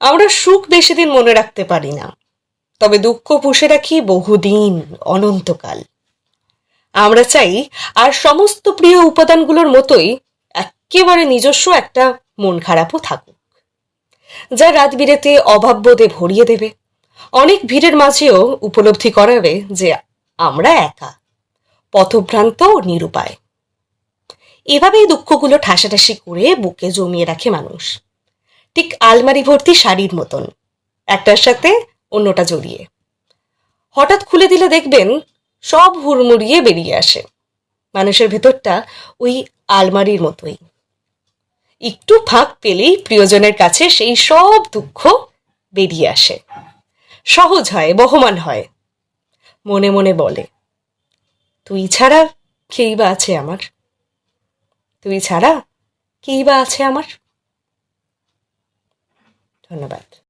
আমরা সুখ বেশি দিন মনে রাখতে পারি না। তবে দুঃখ পুষে রাখি বহুদিন অনন্তকাল। আমরা চাই আর সমস্ত প্রিয় উপাদানগুলোর মতোই একেবারে নিজস্ব একটা মন খারাপও থাকুক। যা রাত বিরেতে অভাববোধে ভরিয়ে দেবে। অনেক ভিড়ের মাঝেও উপলব্ধি করাবে যে আমরা একা, পথভ্রান্ত নিরুপায়। এভাবেই দুঃখগুলো ঠাসাঠাসি করে বুকে জমিয়ে রাখে মানুষ। ঠিক আলমারি ভর্তি শাড়ির মতন। একটার সাথে অন্যটা জড়িয়ে। হঠাৎ খুলে দিলে দেখবেন সব হুড়মুড়িয়ে বেরিয়ে আসে। মানুষের ভেতরটা ওই আলমারির মতোই। একটু ফাঁক পেলেই প্রিয়জনের কাছে সেই সব দুঃখ বেরিয়ে আসে। সহজ হয়, বহমান হয়। মনে মনে বলে, তুই ছাড়া কেই বা আছে আমার? তুই ছাড়া কেই বা আছে আমার? ধন্যবাদ